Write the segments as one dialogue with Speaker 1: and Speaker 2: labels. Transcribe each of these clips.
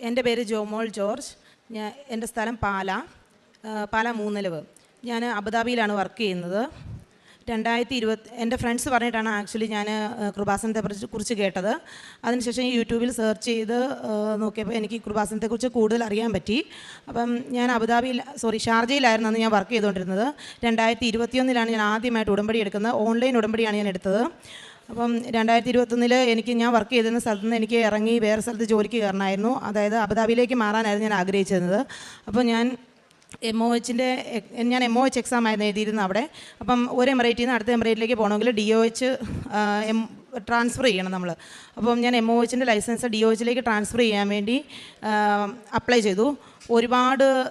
Speaker 1: എന്റെ പേര് ജോമോൾ ജോർജ്. ഞാൻ എന്റെ സ്ഥലം പാല. പാല മൂന്നലവ്. ഞാൻ അബുദാബിയിലാണ് വർക്ക് ചെയ്യുന്നത്. രണ്ടായിരത്തി ഇരുപത്തി എന്റെ ഫ്രണ്ട്സ് പറഞ്ഞിട്ടാണ് ആക്ച്വലി ഞാൻ കൃപാസനത്തെ കുറിച്ച് കുറിച്ച് കേട്ടത്. അതിനുശേഷം യൂട്യൂബിൽ സെർച്ച് ചെയ്ത് നോക്കിയപ്പോൾ എനിക്ക് കൃപാസനത്തെക്കുറിച്ച് കൂടുതൽ അറിയാൻ പറ്റി. അപ്പം ഞാൻ അബുദാബിയിൽ സോറി ഷാർജയിലായിരുന്നു അന്ന് ഞാൻ വർക്ക് ചെയ്തുകൊണ്ടിരുന്നത്. രണ്ടായിരത്തി ഇരുപത്തിയൊന്നിലാണ് ഞാൻ ആദ്യമായിട്ട് ഉടമ്പടി എടുക്കുന്നത് ഓൺലൈൻ ഉടമ്പടിയാണ് ഞാൻ എടുത്തത്. അപ്പം രണ്ടായിരത്തി ഇരുപത്തൊന്നിൽ എനിക്ക് ഞാൻ വർക്ക് ചെയ്തിരുന്ന സ്ഥലത്ത് നിന്ന് എനിക്ക് ഇറങ്ങി വേറെ സ്ഥലത്ത് ജോലിക്ക് കയറണമായിരുന്നു. അതായത് അബുദാബിയിലേക്ക് മാറാനായിരുന്നു ഞാൻ ആഗ്രഹിച്ചിരുന്നത്. അപ്പോൾ ഞാൻ എം ഒ എച്ചിന്റെ ഞാൻ എം ഒ എച്ച് എക്സാം ആയിരുന്നു എഴുതിയിരുന്നത് അവിടെ. അപ്പം ഒരു എമറേറ്റിൽ നിന്ന് അടുത്ത എമറേറ്റിലേക്ക് പോകണമെങ്കിൽ D O H M transfer ചെയ്യണം നമ്മൾ അപ്പം ഞാൻ എം ഒ എച്ചിന്റെ ലൈസൻസ് ഡി ഒ എച്ചിലേക്ക് ട്രാൻസ്ഫർ ചെയ്യാൻ വേണ്ടി അപ്ലൈ ചെയ്തു. ഒരുപാട്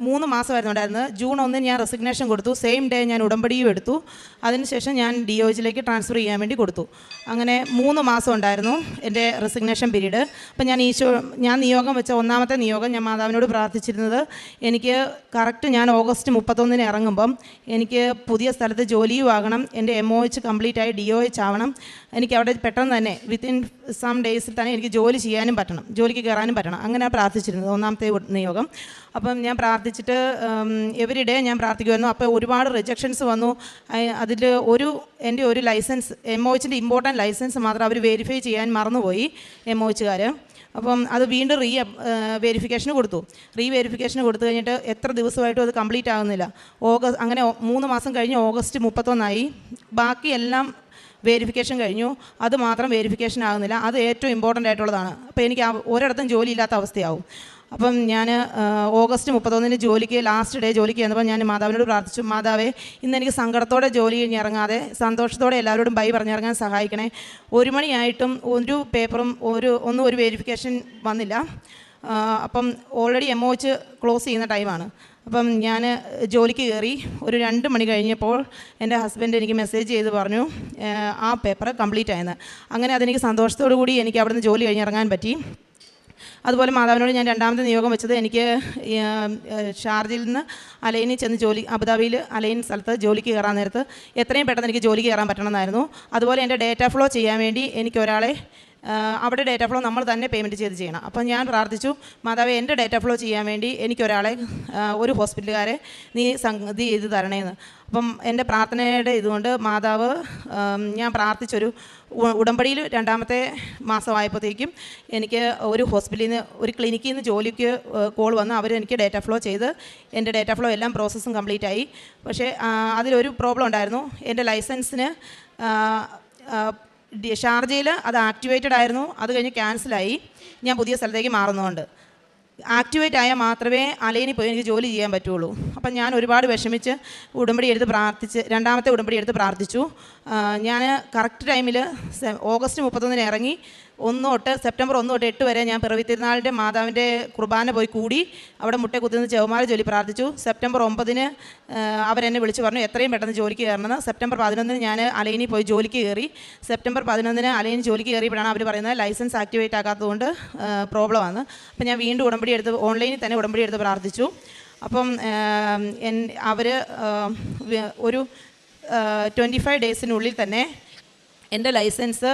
Speaker 1: മൂന്ന് മാസമായിരുന്നു ഉണ്ടായിരുന്നത്. ജൂൺ ഒന്നിന് ഞാൻ റെസിഗ്നേഷൻ കൊടുത്തു. സെയിം ഡേ ഞാൻ ഉടമ്പടിയും എടുത്തു. അതിനുശേഷം ഞാൻ ഡി ഒ എച്ചിലേക്ക് ട്രാൻസ്ഫർ ചെയ്യാൻ വേണ്ടി കൊടുത്തു. അങ്ങനെ മൂന്ന് മാസം ഉണ്ടായിരുന്നു എന്റെ റെസിഗ്നേഷൻ പീരീഡ്. അപ്പം ഞാൻ ഈശോ ഞാൻ നിയോഗം വെച്ച ഒന്നാമത്തെ നിയോഗം ഞാൻ മാതാവിനോട് പ്രാർത്ഥിച്ചിരുന്നത്. എനിക്ക് കറക്റ്റ് ഞാൻ ഓഗസ്റ്റ് മുപ്പത്തൊന്നിന് ഇറങ്ങുമ്പം എനിക്ക് പുതിയ സ്ഥലത്ത് ജോലിയും ആകണം. എന്റെ എം ഒ എച്ച് കംപ്ലീറ്റ് ആയി ഡി ഒ എച്ച് ആവണം. എനിക്ക് അവിടെ പെട്ടെന്ന് തന്നെ വിത്തിൻ സം ഡേയ്സിൽ തന്നെ എനിക്ക് ജോലി ചെയ്യാനും പറ്റണം. ജോലിക്ക് കയറാനും പറ്റണം. അങ്ങനെ പ്രാർത്ഥിച്ചിരുന്നത് ഒന്നാമത്തെ ഉ- നിയോഗം അപ്പം ഞാൻ പ്രാർത്ഥിച്ചിട്ട് എവരി ഡേ ഞാൻ പ്രാർത്ഥിക്കുമായിരുന്നു. അപ്പോൾ ഒരുപാട് റിജക്ഷൻസ് വന്നു. അതിൽ ഒരു എന്റെ ഒരു ലൈസൻസ് എം ഒ എച്ചിന്റെ ഇമ്പോർട്ടന്റ് ലൈസൻസ് മാത്രം അവർ വെരിഫൈ ചെയ്യാൻ മറന്നുപോയി എം ഒ എച്ചുകാർ അപ്പം അത് വീണ്ടും റീ വെരിഫിക്കേഷന് കൊടുത്തു. റീ വെരിഫിക്കേഷന് കൊടുത്തു കഴിഞ്ഞിട്ട് എത്ര ദിവസമായിട്ടും അത് കംപ്ലീറ്റ് ആകുന്നില്ല ഓഗസ്റ്റ് അങ്ങനെ മൂന്ന് മാസം കഴിഞ്ഞ് ഓഗസ്റ്റ് മുപ്പത്തൊന്നായി. ബാക്കിയെല്ലാം വെരിഫിക്കേഷൻ കഴിഞ്ഞു. അത് മാത്രം വെരിഫിക്കേഷൻ ആകുന്നില്ല അത് ഏറ്റവും ഇമ്പോർട്ടന്റ് ആയിട്ടുള്ളതാണ്. അപ്പോൾ എനിക്ക് ഒരിടത്തും ജോലി ഇല്ലാത്ത അവസ്ഥയാവും. അപ്പം ഞാൻ ഓഗസ്റ്റ് മുപ്പത്തൊന്നിന് ജോലിക്ക് ലാസ്റ്റ് ഡേ ജോലിക്ക് ചെന്നപ്പോൾ ഞാൻ മാതാവിനോട് പ്രാർത്ഥിച്ചു മാതാവേ ഇന്ന് എനിക്ക് സങ്കടത്തോടെ ജോലി ഇറങ്ങാതെ സന്തോഷത്തോടെ എല്ലാവരോടും ബൈ പറഞ്ഞിറങ്ങാൻ സഹായിക്കണേ. ഒരു മണിയായിട്ടും ഒരു പേപ്പറും ഒരു ഒന്നും ഒരു വെരിഫിക്കേഷൻ വന്നില്ല. അപ്പം ഓൾറെഡി എം ഒ ക്ലോസ് ചെയ്യുന്ന ടൈമാണ് അപ്പം ഞാൻ ജോലിക്ക് കയറി ഒരു രണ്ട് മണി കഴിഞ്ഞപ്പോൾ എന്റെ ഹസ്ബൻഡ് എനിക്ക് മെസ്സേജ് ചെയ്ത് പറഞ്ഞു ആ പേപ്പർ കംപ്ലീറ്റ് ആയെന്ന്. അങ്ങനെ അതെനിക്ക് സന്തോഷത്തോടു കൂടി എനിക്ക് അവിടുന്ന് ജോലി കഴിഞ്ഞിറങ്ങാൻ പറ്റി. അതുപോലെ മാതാവിനോട് ഞാൻ രണ്ടാമത്തെ നിയോഗം വെച്ചത് എനിക്ക് ഷാർജയിൽ നിന്ന് അലൈനിൽ ചെന്ന് ജോലി അബുദാബിയിൽ അലൈൻ സ്ഥലത്ത് ജോലിക്ക് കയറാൻ നേരത്ത് എത്രയും പെട്ടെന്ന് എനിക്ക് ജോലിക്ക് കയറാൻ പറ്റണമെന്നായിരുന്നു. അതുപോലെ എന്റെ ഡേറ്റ ഫ്ലോ ചെയ്യാൻ വേണ്ടി എനിക്ക് ഒരാളെ അവിടെ ഡേറ്റ ഫ്ലോ നമ്മൾ തന്നെ പേയ്മെന്റ് ചെയ്ത് ചെയ്യണം. അപ്പം ഞാൻ പ്രാർത്ഥിച്ചു മാതാവ് എന്റെ ഡേറ്റ ഫ്ലോ ചെയ്യാൻ വേണ്ടി എനിക്കൊരാളെ ഒരു ഹോസ്പിറ്റലുകാരെ നീ സംഗതി ചെയ്ത് തരണേന്ന്. അപ്പം എന്റെ പ്രാർത്ഥനയുടെ ഇതുകൊണ്ട് മാതാവ് ഞാൻ പ്രാർത്ഥിച്ചൊരു ഉടമ്പടിയിൽ രണ്ടാമത്തെ മാസമായപ്പോഴത്തേക്കും എനിക്ക് ഒരു ഹോസ്പിറ്റലിൽ നിന്ന് ഒരു ക്ലിനിക്കിൽ നിന്ന് ജോലിക്ക് കോൾ വന്ന് അവർ എനിക്ക് ഡേറ്റ ഫ്ലോ ചെയ്ത് എന്റെ ഡേറ്റ ഫ്ലോ എല്ലാം പ്രോസസ്സും കംപ്ലീറ്റ് ആയി. പക്ഷേ അതിലൊരു പ്രോബ്ലം ഉണ്ടായിരുന്നു. എന്റെ ലൈസൻസിന് ഷാർജയിൽ അത് ആക്ടിവേറ്റഡ് ആയിരുന്നു. അത് കഴിഞ്ഞ് ക്യാൻസലായി ഞാൻ പുതിയ സ്ഥലത്തേക്ക് മാറുന്നതുകൊണ്ട്. ആക്ടിവേറ്റ് ആയാൽ മാത്രമേ അലയിനി പോയി എനിക്ക് ജോലി ചെയ്യാൻ പറ്റുള്ളൂ. അപ്പം ഞാൻ ഒരുപാട് വിഷമിച്ച് ഉടമ്പടി എടുത്ത് പ്രാർത്ഥിച്ച് രണ്ടാമത്തെ ഉടമ്പടി എടുത്ത് പ്രാർത്ഥിച്ചു. ഞാൻ കറക്റ്റ് ടൈമിൽ ഓഗസ്റ്റ് മുപ്പത്തൊന്നിന് ഇറങ്ങി ഒന്ന് തൊട്ട് സെപ്റ്റംബർ ഒന്ന് തൊട്ട് എട്ട് വരെ ഞാൻ പിറവി തിരുനാളിന്റെ മാതാവിന്റെ കുർബാന പോയി കൂടി അവിടെ മുട്ട കുത്തിന്ന് ചെവുമാല ജോലി പ്രാർത്ഥിച്ചു. സെപ്റ്റംബർ ഒമ്പതിന് അവരെന്നെ വിളിച്ച് പറഞ്ഞു എത്രയും പെട്ടെന്ന് ജോലിക്ക് കയറണമെന്ന്. സെപ്റ്റംബർ പതിനൊന്നിന് ഞാൻ അലൈനി പോയി ജോലിക്ക് കയറി. സെപ്റ്റംബർ പതിനൊന്നിന് അലൈനി ജോലിക്ക് കയറിയപ്പോഴാണ് അവർ പറയുന്നത് ലൈസൻസ് ആക്ടിവേറ്റ് ആക്കാത്തതുകൊണ്ട് പ്രോബ്ലമാണ് അപ്പോൾ ഞാൻ വീണ്ടും ഉടമ്പടി എടുത്ത് ഓൺലൈനിൽ തന്നെ ഉടമ്പടി എടുത്ത് പ്രാർത്ഥിച്ചു. അപ്പം അവർ ഒരു ട്വന്റി ഫൈവ് ഡേയ്സിനുള്ളിൽ തന്നെ എന്റെ ലൈസൻസ്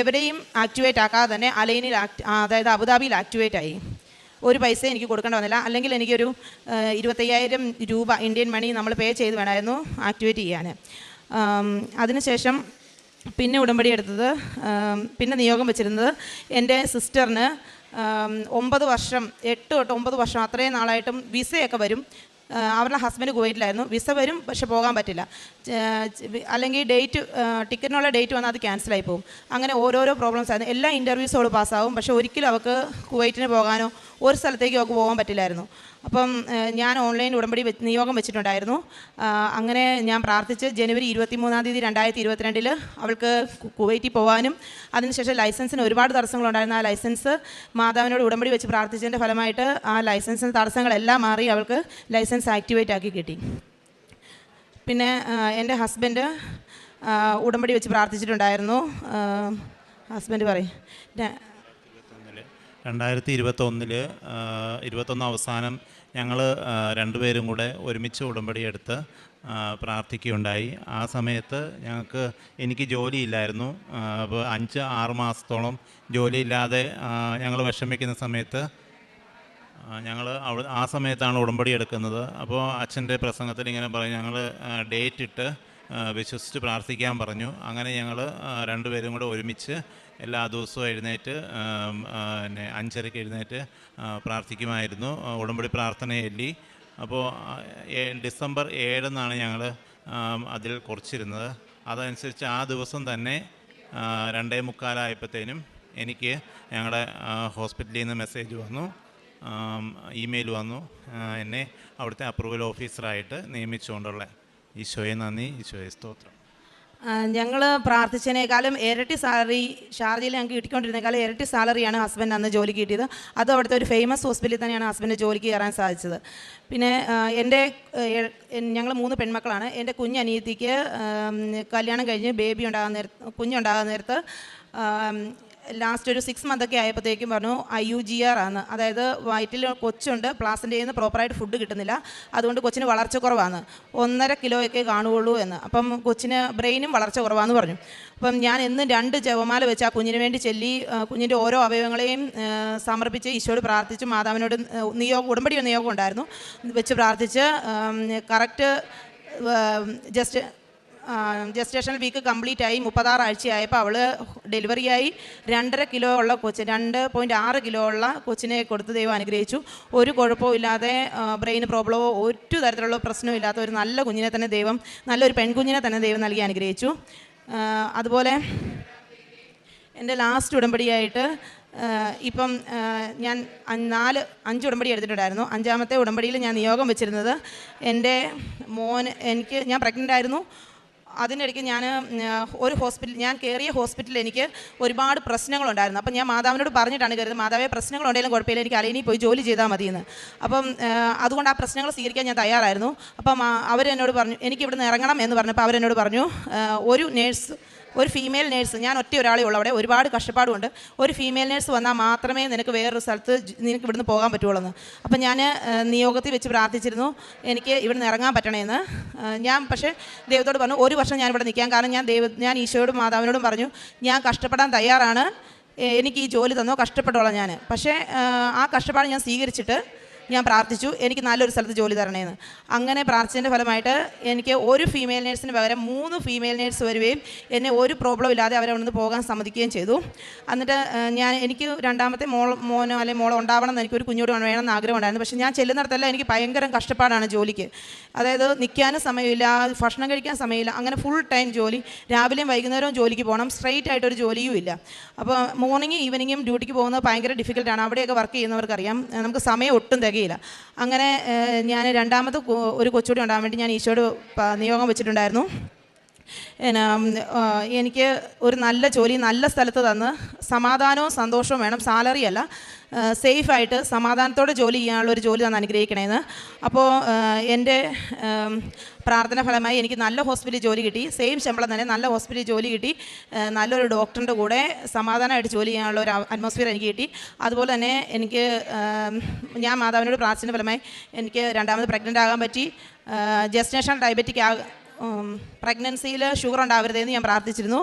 Speaker 1: എവിടെയും ആക്ടിവേറ്റ് ആക്കാതെ തന്നെ അലൈനിൽ ആക്ട് അതായത് അബുദാബിയിൽ ആക്ടിവേറ്റ് ആയി. ഒരു പൈസ എനിക്ക് കൊടുക്കേണ്ട വന്നില്ല. അല്ലെങ്കിൽ എനിക്കൊരു ഇരുപത്തയ്യായിരം രൂപ ഇന്ത്യൻ മണി നമ്മൾ പേ ചെയ്ത് വേണമായിരുന്നു ആക്ടിവേറ്റ് ചെയ്യാൻ. അതിനുശേഷം പിന്നെ ഉടമ്പടി എടുത്തത് പിന്നെ നിയോഗം വെച്ചിരുന്നത് എന്റെ സിസ്റ്ററിന് ഒമ്പത് വർഷം എട്ട് തൊട്ട് ഒമ്പത് വർഷം അത്രയും നാളായിട്ടും വിസയൊക്കെ വരും. അവരുടെ ഹസ്ബൻഡ് കുവൈറ്റിലായിരുന്നു. വിസ വരും പക്ഷെ പോകാൻ പറ്റില്ല. അല്ലെങ്കിൽ ഡേറ്റ് ടിക്കറ്റിനുള്ള ഡേറ്റ് വന്നാൽ അത് ക്യാൻസലായി പോകും. അങ്ങനെ ഓരോരോ പ്രോബ്ലംസ് ആയിരുന്നു. എല്ലാ ഇന്റർവ്യൂസോട് പാസ്സാവും പക്ഷേ ഒരിക്കലും അവർക്ക് കുവൈറ്റിന് പോകാനോ ഒരു സ്ഥലത്തേക്ക് അവൾക്ക് പോകാൻ പറ്റില്ലായിരുന്നു. അപ്പം ഞാൻ ഓൺലൈൻ ഉടമ്പടി നിയോഗം വെച്ചിട്ടുണ്ടായിരുന്നു. അങ്ങനെ ഞാൻ പ്രാർത്ഥിച്ച് ജനുവരി ഇരുപത്തി മൂന്നാം തീയതി രണ്ടായിരത്തി ഇരുപത്തിരണ്ടിൽ അവൾക്ക് കുവൈറ്റിൽ പോകാനും അതിനുശേഷം ലൈസൻസിന് ഒരുപാട് തടസ്സങ്ങളുണ്ടായിരുന്നു. ആ ലൈസൻസ് മാതാവിനോട് ഉടമ്പടി വെച്ച് പ്രാർത്ഥിച്ചതിന്റെ ഫലമായിട്ട് ആ ലൈസൻസിന് തടസ്സങ്ങളെല്ലാം മാറി അവൾക്ക് ലൈസൻസ് ആക്ടിവേറ്റ് ആക്കി കിട്ടി. പിന്നെ എന്റെ ഹസ്ബൻഡ് ഉടമ്പടി വെച്ച് പ്രാർത്ഥിച്ചിട്ടുണ്ടായിരുന്നു. ഹസ്ബൻഡ് പറയും
Speaker 2: രണ്ടായിരത്തി ഇരുപത്തൊന്നിൽ ഇരുപത്തൊന്ന് അവസാനം ഞങ്ങൾ രണ്ടുപേരും കൂടെ ഒരുമിച്ച് ഉടമ്പടി എടുത്ത് പ്രാർത്ഥിക്കുകയുണ്ടായി. ആ സമയത്ത് ഞങ്ങൾക്ക് എനിക്ക് ജോലിയില്ലായിരുന്നു. അപ്പോൾ അഞ്ച് ആറ് മാസത്തോളം ജോലിയില്ലാതെ ഞങ്ങൾ വിഷമിക്കുന്ന സമയത്ത് ഞങ്ങൾ ആ സമയത്താണ് ഉടമ്പടി എടുക്കുന്നത്. അപ്പോൾ അച്ഛന്റെ പ്രസംഗത്തിൽ ഇങ്ങനെ പറയും ഞങ്ങൾ ഡേറ്റ് ഇട്ട് വിശ്വസിച്ച് പ്രാർത്ഥിക്കാൻ പറഞ്ഞു. അങ്ങനെ ഞങ്ങൾ രണ്ടുപേരും കൂടെ ഒരുമിച്ച് എല്ലാ ദിവസവും എഴുന്നേറ്റ് പിന്നെ അഞ്ചരയ്ക്ക് എഴുന്നേറ്റ് പ്രാർത്ഥിക്കുമായിരുന്നു. ഉടമ്പടി പ്രാർത്ഥന എല്ലി അപ്പോൾ ഡിസംബർ ഏഴെന്നാണ് ഞങ്ങൾ അതിൽ കുറച്ചിരുന്നത്. അതനുസരിച്ച് ആ ദിവസം തന്നെ രണ്ടേ മുക്കാലായപ്പോഴത്തേനും എനിക്ക് ഞങ്ങളുടെ ഹോസ്പിറ്റലിൽ നിന്ന് മെസ്സേജ് വന്നു. ഇമെയിൽ വന്നു. എന്നെ അവിടുത്തെ അപ്രൂവൽ ഓഫീസറായിട്ട് നിയമിച്ചുകൊണ്ടുള്ള ഈശോയെ നന്ദി ഈശോയെ സ്തോത്രം
Speaker 1: ഞങ്ങൾ പ്രാർത്ഥിച്ചതിനേക്കാളും ഇരട്ടി സാലറി ഷാർജയിൽ ഞങ്ങൾക്ക് കിട്ടിക്കൊണ്ടിരുന്നേക്കാളും ഇരട്ടി സാലറിയാണ് ഹസ്ബൻഡ് അന്ന് ജോലി കിട്ടിയത്. അത് അവിടുത്തെ ഒരു ഫേമസ് ഹോസ്പിറ്റലിൽ തന്നെയാണ് ഹസ്ബൻഡ് ജോലിക്ക് കയറാൻ സാധിച്ചത്. പിന്നെ എന്റെ ഞങ്ങൾ മൂന്ന് പെൺമക്കളാണ്. എന്റെ കുഞ്ഞനിയത്തിക്ക് കല്യാണം കഴിഞ്ഞ് ബേബി ഉണ്ടാകാൻ നേരത്ത് കുഞ്ഞുണ്ടാകാൻ നേരത്ത് ലാസ്റ്റ് ഒരു സിക്സ് മന്തൊക്കെ ആയപ്പോഴത്തേക്കും പറഞ്ഞു ഐ യു ജി ആർ ആണ്. അതായത് വയറ്റിൽ കൊച്ചുണ്ട് പ്ലാസിന്റെ നിന്ന് പ്രോപ്പറായിട്ട് ഫുഡ് കിട്ടുന്നില്ല. അതുകൊണ്ട് കൊച്ചിന് വളർച്ച കുറവാണ്. ഒന്നര കിലോയൊക്കെ കാണുകയുള്ളൂ എന്ന്. അപ്പം കൊച്ചിന് ബ്രെയിനും വളർച്ച കുറവാന്ന് പറഞ്ഞു. അപ്പം ഞാൻ എന്നും രണ്ട് ജവമാല വെച്ച് ആ കുഞ്ഞിന് വേണ്ടി ചെല്ലി കുഞ്ഞിന്റെ ഓരോ അവയവങ്ങളെയും സമർപ്പിച്ച് ഈശോട് പ്രാർത്ഥിച്ച് മാതാവിനോട് നിയോഗം ഉടമ്പടി നിയോഗം ഉണ്ടായിരുന്നു. വെച്ച് പ്രാർത്ഥിച്ച് correct just gestation week complete ആയി മുപ്പത്താറ് ആഴ്ചയായപ്പോൾ അവൾ ഡെലിവറിയായി രണ്ടര കിലോ ഉള്ള കൊച്ച് രണ്ട് പോയിന്റ് ആറ് കിലോ ഉള്ള കൊച്ചിനെ കൊടുത്ത് ദൈവം അനുഗ്രഹിച്ചു. ഒരു കുഴപ്പവും ഇല്ലാതെ ബ്രെയിൻ പ്രോബ്ലമോ ഒരു തരത്തിലുള്ള പ്രശ്നവും ഇല്ലാത്ത ഒരു നല്ല കുഞ്ഞിനെ തന്നെ ദൈവം നല്ലൊരു പെൺകുഞ്ഞിനെ തന്നെ ദൈവം നൽകി അനുഗ്രഹിച്ചു. അതുപോലെ എന്റെ ലാസ്റ്റ് ഉടമ്പടിയായിട്ട് ഇപ്പം ഞാൻ നാല് അഞ്ച് ഉടമ്പടി എടുത്തിട്ടുണ്ടായിരുന്നു. അഞ്ചാമത്തെ ഉടമ്പടിയിൽ ഞാൻ നിയോഗം വെച്ചിരുന്നത് എന്റെ മോൻ എനിക്ക് ഞാൻ പ്രഗ്നന്റ് ആയിരുന്നു. അതിനിടയ്ക്ക് ഞാൻ ഒരു ഹോസ്പിറ്റൽ ഞാൻ കയറിയ ഹോസ്പിറ്റലിൽ എനിക്ക് ഒരുപാട് പ്രശ്നങ്ങളുണ്ടായിരുന്നു. അപ്പം ഞാൻ മാതാവിനോട് പറഞ്ഞിട്ടാണ് കയറിയത് മാതാവെ പ്രശ്നങ്ങളുണ്ടെങ്കിലും കുഴപ്പമില്ല. എനിക്ക് അലൈനി പോയി ജോലി ചെയ്താൽ മതിയെന്ന്. അപ്പം അതുകൊണ്ട് ആ പ്രശ്നങ്ങൾ സ്വീകരിക്കാൻ ഞാൻ തയ്യാറായിരുന്നു. അപ്പം അവരെന്നോട് പറഞ്ഞു എനിക്ക് ഇവിടുന്ന് ഇറങ്ങണം എന്ന് പറഞ്ഞപ്പോൾ അവരെന്നോട് പറഞ്ഞു ഒരു നേഴ്സ് ഒരു ഫീമെയിൽ നേഴ്സ് ഞാൻ ഒറ്റ ഒരാളേ ഉള്ളൂ അവിടെ. ഒരുപാട് കഷ്ടപ്പാടുണ്ട്. ഒരു ഫീമെയിൽ നേഴ്സ് വന്നാൽ മാത്രമേ നിനക്ക് വേറൊരു സ്ഥലത്ത് നിനക്ക് ഇവിടുന്ന് പോകാൻ പറ്റുള്ളൂ എന്ന് അപ്പം ഞാൻ നിയോഗത്തിൽ വെച്ച് പ്രാർത്ഥിച്ചിരുന്നു എനിക്ക് ഇവിടുന്ന് ഇറങ്ങാൻ പറ്റണേന്ന്. ഞാൻ പക്ഷേ ദൈവത്തോട് പറഞ്ഞു ഒരു വർഷം ഞാൻ ഇവിടെ നിൽക്കാൻ കാരണം ഞാൻ ദൈവ ഞാൻ ഈശോയോടും മാതാവിനോടും പറഞ്ഞു ഞാൻ കഷ്ടപ്പെടാൻ തയ്യാറാണ്. എനിക്ക് ഈ ജോലി തന്നോ? കഷ്ടപ്പെട്ടോളാം ഞാൻ പക്ഷേ ആ, കഷ്ടപ്പാട് ഞാൻ സ്വീകരിച്ചിട്ട് ഞാൻ പ്രാർത്ഥിച്ചു. എനിക്ക് നല്ലൊരു സ്ഥലത്ത് ജോലി തരണേന്ന്. അങ്ങനെ പ്രാർത്ഥിച്ചതിന്റെ ഫലമായിട്ട് എനിക്ക് ഒരു ഫീമെയിൽ നേഴ്സിന് പകരം മൂന്ന് ഫീമെയിൽ നേഴ്സ് വരികയും എന്നെ ഒരു പ്രോബ്ലം ഇല്ലാതെ അവരെ ഒന്ന് പോകാൻ സമ്മതിക്കുകയും ചെയ്തു. എന്നിട്ട് ഞാൻ എനിക്ക് രണ്ടാമത്തെ മോൾ മോനോ അല്ലെങ്കിൽ മോളോ ഉണ്ടാവണം എന്ന് എനിക്കൊരു കുഞ്ഞോട് ആഗ്രഹം ഉണ്ടായിരുന്നു. പക്ഷേ ഞാൻ ചെല്ലുന്നിടത്തല്ല എനിക്ക് ഭയങ്കര കഷ്ടപ്പാടാണ് ജോലിക്ക്. അതായത് നിൽക്കാനും സമയമില്ല ഭക്ഷണം കഴിക്കാൻ സമയമില്ല അങ്ങനെ ഫുൾ ടൈം ജോലി. രാവിലെയും വൈകുന്നേരവും ജോലിക്ക് പോകണം. സ്ട്രെയിറ്റ് ആയിട്ടൊരു ജോലിയും ഇല്ല. അപ്പോൾ മോർണിംഗ് ഈവനിങ്ങും ഡ്യൂട്ടിക്ക് പോകുന്നത് ഭയങ്കര ഡിഫിക്കൽട്ടാണ് അവിടെയൊക്കെ വർക്ക് ചെയ്യുന്നവർക്കറിയാം. നമുക്ക് സമയം ഒട്ടും തികയില്ല അങ്ങനെ ഞാൻ രണ്ടാമത്തെ ഒരു കൊച്ചുകൂടി ഉണ്ടാകാൻ വേണ്ടി ഞാൻ ഈശോയോട് നിയോഗം വെച്ചിട്ടുണ്ടായിരുന്നു. എനിക്ക് ഒരു നല്ല ജോലി നല്ല സ്ഥലത്ത് തന്ന് സമാധാനവും സന്തോഷവും വേണം. സാലറി അല്ല. സേഫായിട്ട് സമാധാനത്തോടെ ജോലി ചെയ്യാനുള്ള ഒരു ജോലി തന്നെ അനുഗ്രഹിക്കണേന്ന്. അപ്പോൾ എന്റെ ഉം, പ്രാർത്ഥന ഫലമായി എനിക്ക് നല്ല ഹോസ്പിറ്റലിൽ ജോലി കിട്ടി. സെയിം ശമ്പളം തന്നെ നല്ല ഹോസ്പിറ്റലിൽ ജോലി കിട്ടി. നല്ലൊരു ഡോക്ടറിന്റെ കൂടെ സമാധാനമായിട്ട് ജോലി ചെയ്യാനുള്ള ഒരു അറ്റ്മോസ്ഫിയർ എനിക്ക് കിട്ടി. അതുപോലെ തന്നെ എനിക്ക് ഉം, ഞാൻ മാതാവിനോട് പ്രാർത്ഥന ഫലമായി എനിക്ക് രണ്ടാമത് പ്രഗ്നന്റ് ആകാൻ പറ്റി. ജസ്റ്റേഷൻ ഡയബറ്റിക് പ്രഗ്നൻസിയിൽ ഷുഗർ ഉണ്ടാവരുതെന്ന് ഞാൻ പ്രാർത്ഥിച്ചിരുന്നു.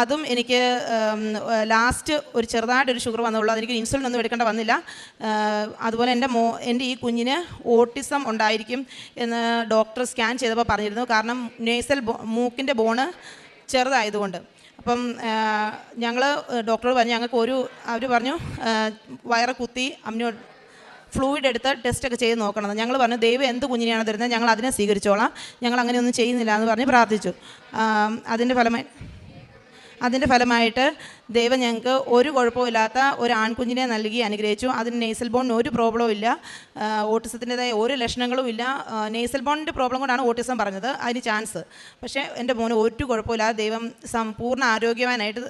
Speaker 1: അതും എനിക്ക് ലാസ്റ്റ് ഒരു ചെറുതായിട്ടൊരു ഷുഗർ വന്നുള്ളൂ. അതെനിക്ക് ഇൻസുലിൻ ഒന്നും എടുക്കേണ്ട വന്നില്ല. അതുപോലെ എന്റെ മോ എന്റെ ഈ കുഞ്ഞിന് ഓട്ടിസം ഉണ്ടായിരിക്കും എന്ന് ഡോക്ടർ സ്കാൻ ചെയ്തപ്പോൾ പറഞ്ഞിരുന്നു. കാരണം നേസൽ മൂക്കിന്റെ ബോണ് ചെറുതായതുകൊണ്ട്. അപ്പം ഞങ്ങൾ ഡോക്ടറോട് പറഞ്ഞു ഞങ്ങൾക്ക് ഒരു അവർ പറഞ്ഞു വയറ് കുത്തി അമ്നോ ഫ്ലൂയിഡ് എടുത്ത് ടെസ്റ്റൊക്കെ ചെയ്ത് നോക്കണം. ഞങ്ങൾ പറഞ്ഞു ദൈവം എന്ത് കുഞ്ഞിനെയാണ് തരുന്നത്? ഞങ്ങൾ അതിനെ സ്വീകരിച്ചോളാം. ഞങ്ങൾ അങ്ങനെയൊന്നും ചെയ്യുന്നില്ല എന്ന് പറഞ്ഞ് പ്രാർത്ഥിച്ചു. അതിന്റെ ഫലമായി അതിന്റെ ഫലമായിട്ട് ദൈവം ഞങ്ങൾക്ക് ഒരു കുഴപ്പമില്ലാത്ത ഒരു ആൺകുഞ്ഞിനെ നൽകി അനുഗ്രഹിച്ചു. അതിന് നെയ്സൽ ബോണിന് ഒരു പ്രോബ്ലവും ഇല്ല. ഓട്ടിസത്തിന്റെതായ ഒരു ലക്ഷണങ്ങളും ഇല്ല. നെയ്സൽ ബോണിന്റെ പ്രോബ്ലം കൊണ്ടാണ് ഓട്ടിസം പറഞ്ഞത്. അതിന് ചാൻസ് പക്ഷേ എന്റെ മോന് ഒരു കുഴപ്പമില്ലാതെ ദൈവം സമ്പൂർണ ആരോഗ്യവാനായിട്ട്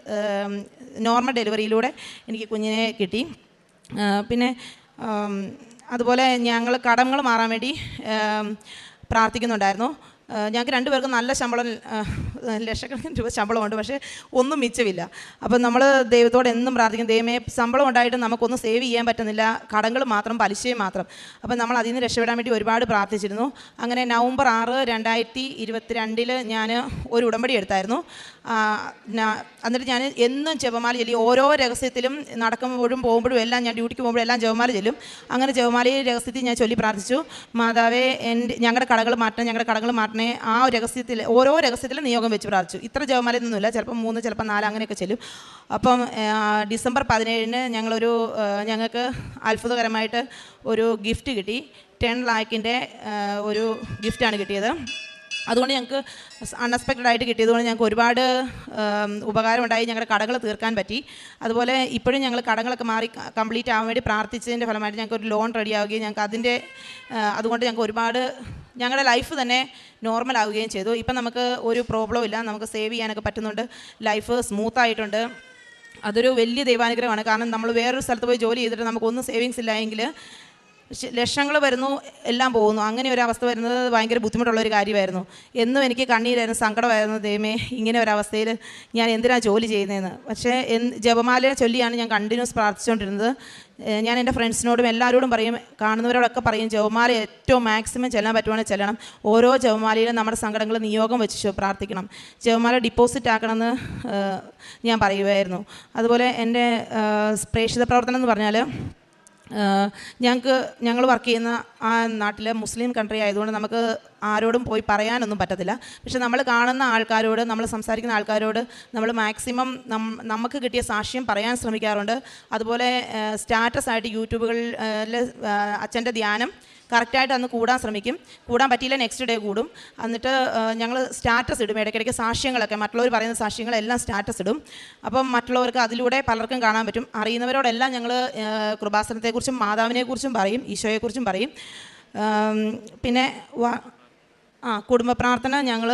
Speaker 1: നോർമൽ ഡെലിവറിയിലൂടെ എനിക്ക് കുഞ്ഞിനെ കിട്ടി. പിന്നെ അതുപോലെ ഞങ്ങൾ കടങ്ങൾ മാറാൻ വേണ്ടി പ്രാർത്ഥിക്കുന്നുണ്ടായിരുന്നു. ഞങ്ങൾക്ക് രണ്ടുപേർക്കും നല്ല ശമ്പളം ലക്ഷക്കണക്കിന് രൂപ ശമ്പളമുണ്ട് പക്ഷേ ഒന്നും മിച്ചമില്ല. അപ്പം നമ്മൾ ദൈവത്തോട് എന്നും പ്രാർത്ഥിക്കും ദൈവമേ ശമ്പളം ഉണ്ടായിട്ട് നമുക്കൊന്നും സേവ് ചെയ്യാൻ പറ്റുന്നില്ല. കടങ്ങൾ മാത്രം പലിശയും മാത്രം. അപ്പം നമ്മൾ അതിൽ നിന്ന് രക്ഷപ്പെടാൻ വേണ്ടി ഒരുപാട് പ്രാർത്ഥിച്ചിരുന്നു. അങ്ങനെ നവംബർ ആറ് രണ്ടായിരത്തി ഇരുപത്തിരണ്ടിൽ ഞാൻ ഒരു ഉടമ്പടി എടുത്തായിരുന്നു. എന്നിട്ട് ഞാൻ എന്നും ജപമാല ചൊല്ലി. ഓരോ രഹസ്യത്തിലും നടക്കുമ്പോഴും പോകുമ്പോഴും എല്ലാം ഞാൻ ഡ്യൂട്ടിക്ക് പോകുമ്പോഴും എല്ലാം ജപമാല ചൊല്ലും. അങ്ങനെ ജപമാലയിൽ രഹസ്യത്തിൽ ഞാൻ ചൊല്ലി പ്രാർത്ഥിച്ചു. മാതാവേ എന്റെ ഞങ്ങളുടെ കടകൾ മാറ്റണം ഞങ്ങളുടെ കടകൾ മാറ്റണേ. ആ രഹസ്യത്തിൽ ഓരോ രഹസ്യത്തിലും നിയോഗം വെച്ച് പ്രാർത്ഥിച്ചു. ഇത്ര ജപമാലയൊന്നുമില്ല ചിലപ്പോൾ മൂന്ന് ചിലപ്പോൾ നാല് അങ്ങനെയൊക്കെ ചെല്ലും. അപ്പം ഡിസംബർ പതിനേഴിന് ഞങ്ങളൊരു ഞങ്ങൾക്ക് അത്ഭുതകരമായിട്ട് ഒരു ഗിഫ്റ്റ് കിട്ടി. ടെൻ ലാക്കിന്റെ ഒരു ഗിഫ്റ്റാണ് കിട്ടിയത്. അതുകൊണ്ട് ഞങ്ങൾക്ക് അൺഎക്സ്പെക്റ്റഡ് ആയിട്ട് കിട്ടിയതുകൊണ്ട് ഞങ്ങൾക്ക് ഒരുപാട് ഉപകാരമുണ്ടായി. ഞങ്ങളുടെ കടകൾ തീർക്കാൻ പറ്റി. അതുപോലെ ഇപ്പോഴും ഞങ്ങൾ കടകളൊക്കെ മാറി കംപ്ലീറ്റ് ആവാൻ വേണ്ടി പ്രാർത്ഥിച്ചതിന്റെ ഫലമായിട്ട് ഞങ്ങൾക്ക് ഒരു ലോൺ റെഡിയാവുകയും ഞങ്ങൾക്ക് അതിന്റെ അതുകൊണ്ട് ഞങ്ങൾക്ക് ഒരുപാട് ഞങ്ങളുടെ ലൈഫ് തന്നെ നോർമൽ ആവുകയും ചെയ്തു. ഇപ്പം നമുക്ക് ഒരു പ്രോബ്ലം ഇല്ല. നമുക്ക് സേവ് ചെയ്യാനൊക്കെ പറ്റുന്നുണ്ട്. ലൈഫ് സ്മൂത്തായിട്ടുണ്ട് അതൊരു വലിയ ദൈവാനുഗ്രഹമാണ്. കാരണം നമ്മൾ വേറൊരു സ്ഥലത്ത് പോയി ജോലി ചെയ്തിട്ട് നമുക്കൊന്നും സേവിങ്സ് ഇല്ല ലക്ഷങ്ങൾ വരുന്നു എല്ലാം പോകുന്നു. അങ്ങനെ ഒരു അവസ്ഥ വരുന്നത് ഭയങ്കര ബുദ്ധിമുട്ടുള്ള ഒരു കാര്യമായിരുന്നു. എന്നും എനിക്ക് കണ്ണീരായിരുന്നു സങ്കടമായിരുന്നു. ദൈവമേ ഇങ്ങനെ ഒരവസ്ഥയിൽ ഞാൻ എന്തിനാണ് ജോലി ചെയ്യുന്നതെന്ന് പക്ഷേ എൻ ജപമാലയെ ചൊല്ലിയാണ് ഞാൻ കണ്ടിന്യൂസ് പ്രാർത്ഥിച്ചുകൊണ്ടിരുന്നത്. ഞാൻ എന്റെ ഫ്രണ്ട്സിനോടും എല്ലാവരോടും പറയും കാണുന്നവരോടൊക്കെ പറയും ജപമാല ഏറ്റവും മാക്സിമം ചെല്ലാൻ പറ്റുവാണെങ്കിൽ ചെല്ലണം. ഓരോ ജപമാലയിലും നമ്മുടെ സങ്കടങ്ങൾ നിയോഗം വെച്ച് പ്രാർത്ഥിക്കണം. ജപമാല ഡിപ്പോസിറ്റ് ആക്കണമെന്ന് ഞാൻ പറയുമായിരുന്നു അതുപോലെ എന്റെ പ്രേക്ഷിത പ്രവർത്തനം എന്ന് പറഞ്ഞാൽ ഞങ്ങൾക്ക് ഞങ്ങൾ വർക്ക് ചെയ്യുന്ന ആ നാട്ടിലെ മുസ്ലിം കൺട്രി ആയതുകൊണ്ട് നമുക്ക് ആരോടും പോയി പറയാനൊന്നും പറ്റത്തില്ല. പക്ഷെ നമ്മൾ കാണുന്ന ആൾക്കാരോട് നമ്മൾ സംസാരിക്കുന്ന ആൾക്കാരോട് നമ്മൾ മാക്സിമം നമുക്ക് കിട്ടിയ സാക്ഷ്യം പറയാൻ ശ്രമിക്കാറുണ്ട്. അതുപോലെ സ്റ്റാറ്റസ് ആയിട്ട് യൂട്യൂബുകളിൽ അച്ഛന്റെ ധ്യാനം കറക്റ്റായിട്ട് അന്ന് കൂടാൻ ശ്രമിക്കും. കൂടാൻ പറ്റിയില്ല നെക്സ്റ്റ് ഡേ കൂടും. എന്നിട്ട് ഞങ്ങൾ സ്റ്റാറ്റസ് ഇടും. ഇടയ്ക്കിടയ്ക്ക് സാക്ഷ്യങ്ങളൊക്കെ മറ്റുള്ളവർ പറയുന്ന സാക്ഷ്യങ്ങളെല്ലാം സ്റ്റാറ്റസ് ഇടും. അപ്പം മറ്റുള്ളവർക്ക് അതിലൂടെ പലർക്കും കാണാൻ പറ്റും. അറിയുന്നവരോടെല്ലാം ഞങ്ങൾ കൃപാസനത്തെക്കുറിച്ചും മാതാവിനെക്കുറിച്ചും പറയും ഈശോയെക്കുറിച്ചും പറയും. പിന്നെ ആ കുടുംബ പ്രാർത്ഥന ഞങ്ങൾ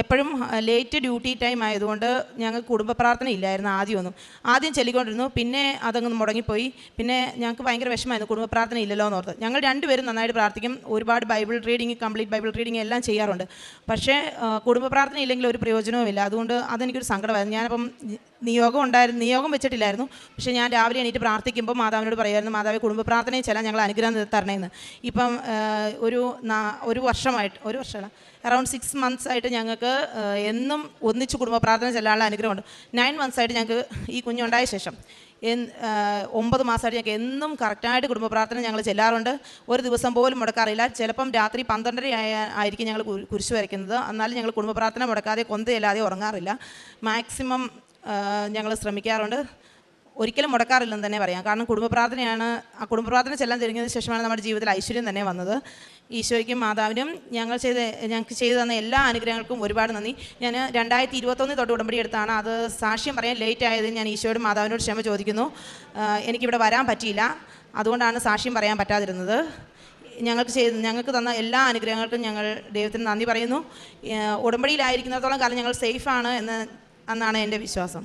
Speaker 1: എപ്പോഴും ലേറ്റ് ഡ്യൂട്ടി ടൈം ആയതുകൊണ്ട് ഞങ്ങൾക്ക് കുടുംബ പ്രാർത്ഥന ഇല്ലായിരുന്നു ആദ്യമൊന്നും ആദ്യം ചെല്ലിക്കൊണ്ടിരുന്നു പിന്നെ അതങ്ങ് മുടങ്ങിപ്പോയി. പിന്നെ ഞങ്ങൾക്ക് ഭയങ്കര വിഷമമായിരുന്നു കുടുംബ പ്രാർത്ഥന ഇല്ലല്ലോ എന്ന് ഓർത്ത്. ഞങ്ങൾ രണ്ടുപേരും നന്നായിട്ട് പ്രാർത്ഥിക്കും ഒരുപാട് Bible reading complete Bible reading എല്ലാം ചെയ്യാറുണ്ട്. പക്ഷേ കുടുംബ പ്രാർത്ഥന ഇല്ലെങ്കിൽ ഒരു പ്രയോജനവുമില്ല. അതുകൊണ്ട് അതെനിക്കൊരു സങ്കടമായിരുന്നു. ഞാനപ്പം നിയോഗം ഉണ്ടായിരുന്നു നിയോഗം വെച്ചിട്ടില്ലായിരുന്നു. പക്ഷേ ഞാൻ രാവിലെ എണീറ്റ് പ്രാർത്ഥിക്കുമ്പോൾ മാതാവിനോട് പറയുമായിരുന്നു മാതാവ് കുടുംബ പ്രാർത്ഥനയിൽ ചില ഞങ്ങൾ അനുഗ്രഹം തരണേന്ന്. ഇപ്പം ഒരു ഒരു വർഷമായിട്ട് ഒരു വർഷമല്ല അറൗണ്ട് സിക്സ് മന്ത്സ് ആയിട്ട് ഞങ്ങൾക്ക് എന്നും ഒന്നിച്ച് കുടുംബ പ്രാർത്ഥന ചെല്ലാനുള്ള അനുഗ്രഹമുണ്ട്. നയൻ മന്ത്സ് ആയിട്ട് ഞങ്ങൾക്ക് ഈ കുഞ്ഞുണ്ടായ ശേഷം ഒമ്പത് മാസമായിട്ട് ഞങ്ങൾക്ക് എന്നും കറക്റ്റായിട്ട് കുടുംബ പ്രാർത്ഥന ഞങ്ങൾ ചെല്ലാറുണ്ട്. ഒരു ദിവസം പോലും മുടക്കാറില്ല. ചിലപ്പം രാത്രി പന്ത്രണ്ടര ആയ ആയിരിക്കും ഞങ്ങൾ കുരിശ് വരയ്ക്കുന്നത്. എന്നാലും ഞങ്ങൾ കുടുംബ പ്രാർത്ഥന മുടക്കാതെ കൊന്തയില്ലാതെ ഉറങ്ങാറില്ല. മാക്സിമം ഞങ്ങൾ ശ്രമിക്കാറുണ്ട്. ഒരിക്കലും മുടക്കാറില്ലെന്ന് തന്നെ പറയാം. കാരണം കുടുംബ പ്രാർത്ഥനയാണ് ആ കുടുംബ പ്രാർത്ഥന ചെല്ലാൻ തിരിഞ്ഞതിന് ശേഷമാണ് നമ്മുടെ ജീവിതത്തിൽ ഐശ്വര്യം തന്നെ വന്നത്. ഈശോയ്ക്കും മാതാവിനും ഞങ്ങൾ ചെയ്ത് ഞങ്ങൾക്ക് ചെയ്തു തന്ന എല്ലാ അനുഗ്രഹങ്ങൾക്കും ഒരുപാട് നന്ദി. ഞാൻ രണ്ടായിരത്തി ഇരുപത്തൊന്നിൽ തൊട്ട് ഉടമ്പടി എടുത്താണ്. അത് സാക്ഷ്യം പറയാൻ ലേറ്റ് ആയത് ഞാൻ ഈശോയോടും മാതാവിനോട് ക്ഷമ ചോദിക്കുന്നു. എനിക്കിവിടെ വരാൻ പറ്റിയില്ല. അതുകൊണ്ടാണ് സാക്ഷ്യം പറയാൻ പറ്റാതിരുന്നത്. ഞങ്ങൾക്ക് ചെയ്ത് ഞങ്ങൾക്ക് തന്ന എല്ലാ അനുഗ്രഹങ്ങൾക്കും ഞങ്ങൾ ദൈവത്തിന് നന്ദി പറയുന്നു. ഉടമ്പടിയിലായിരിക്കുന്നിടത്തോളം കാലം ഞങ്ങൾ സേഫാണ് എന്ന് എന്നാണ് എന്റെ വിശ്വാസം.